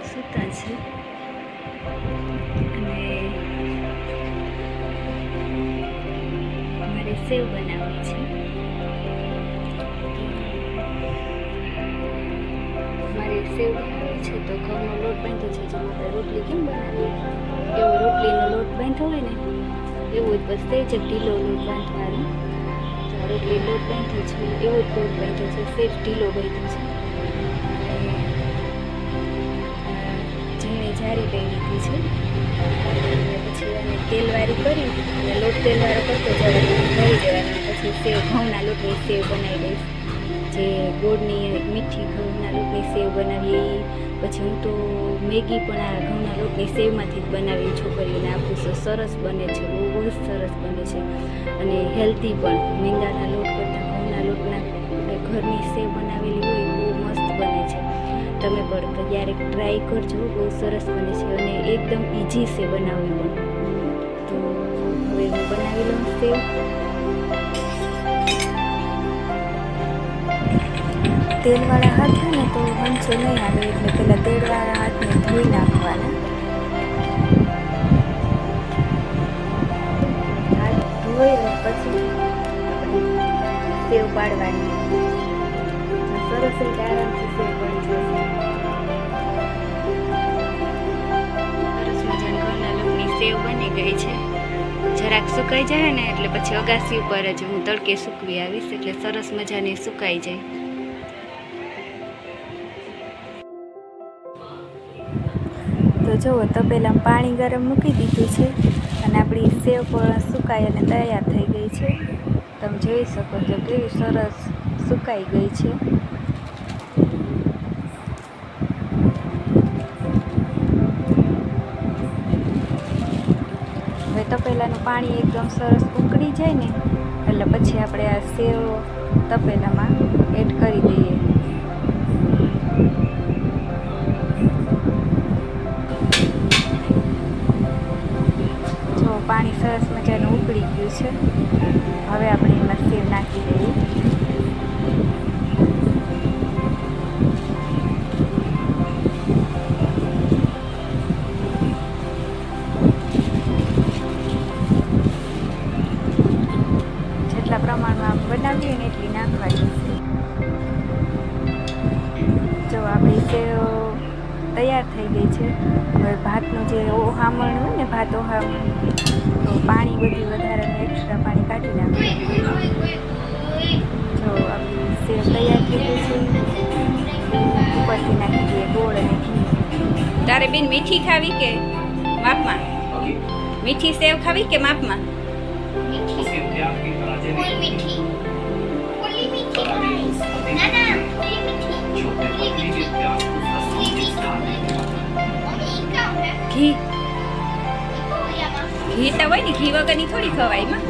સૂતા છે. અને મારે સેવ બનાવવી છે. મારે સેવ બનાવવી છે તો ઘઉંનો લોટ બાંધો છે, જેમ આપણે રોટલી કેમ બનાવીએ? એવો રોટલીનો લોટ બાંધો હોય ને, એવું જ બસ તે જ ઢીલો લોટ બાંધવાનો. રોટલી લોટ બાંધો છે, એવો જ લોટ બાંધો છે સેજ ઢીલો બાંધો છે. છે પછી એને તેલવાળી કરી અને લોટ તેલવાળો કરતો જવાનો ભરી દેવાનો. પછી સેવ, ઘઉંના લોટની સેવ બનાવી દઈશ. જે ગોળની મીઠી ઘઉંના લોટની સેવ બનાવીએ પછી હું તો મેગી પણ આ ઘઉંના લોટની સેવમાંથી જ બનાવી છોકરીઓને. આપું છું સરસ બને છે, બહુ જ સરસ બને છે. અને હેલ્ધી પણ. મેંદાના લોટ કરતાં ઘઉંના લોટના ઘરની સેવ બનાવેલી હોય તમે પણ ક્યારેક ટ્રાય કરજો, બહુ સરસ બને છે અને એકદમ ઇઝી છે બનાવવી પણ. તો હવે હું બનાવી લઉં સેવ તેલવાળા હાથ હોય ને, તો વંચો નહીં આવે, એટલે પહેલાં તેલવાળા હાથને ધોઈ નાખવાના. હાથ ધોઈ પછી સેવ પાડવાની. સરસ રીતે આરામથી સેવ ગઈ છે. જરાક સુકાઈ જાય ને એટલે પછી અગાસી ઉપર જ હું તડકે સૂકવી આવીશ એટલે સરસ મજાની સુકાઈ જાય. તો જુઓ, તપેલામાં પાણી ગરમ મૂકી દીધું છે અને આપણી સેવ પણ સુકાઈ અને તૈયાર થઈ ગઈ છે. તમે જોઈ શકો છો કેવી સરસ સુકાઈ ગઈ છે. તપેલાનું પાણી એકદમ સરસ ઉકળી જાય ને, એટલે પછી આપણે આ સેવ તપેલામાં એડ કરી દઈએ. જો પાણી સરસ મજાનું ઉકળી ગયું છે. હવે આપણે એમાં સેવ નાખી દઈએ. નાખવાની છે. જો આપણી સેવ તૈયાર થઈ ગઈ છે હવે ભાતનું જે ઓહામણ હોય ને ભાત ઓહામણ તો પાણી બધું વધારે એક્સ્ટ્રા પાણી કાઢી નાખવાનું. જો આપણી સેવ તૈયાર થઈ ગઈ છે ઉપરથી નાખી દઈએ ગોળ અને ઘી. તારે બેન મીઠી ખાવી કે માપમાં? મીઠી સેવ ખાવી કે માપમાં? फुल ઘી? ઘી તો હોય ને ઘી વગરની થોડી ખવાયમાં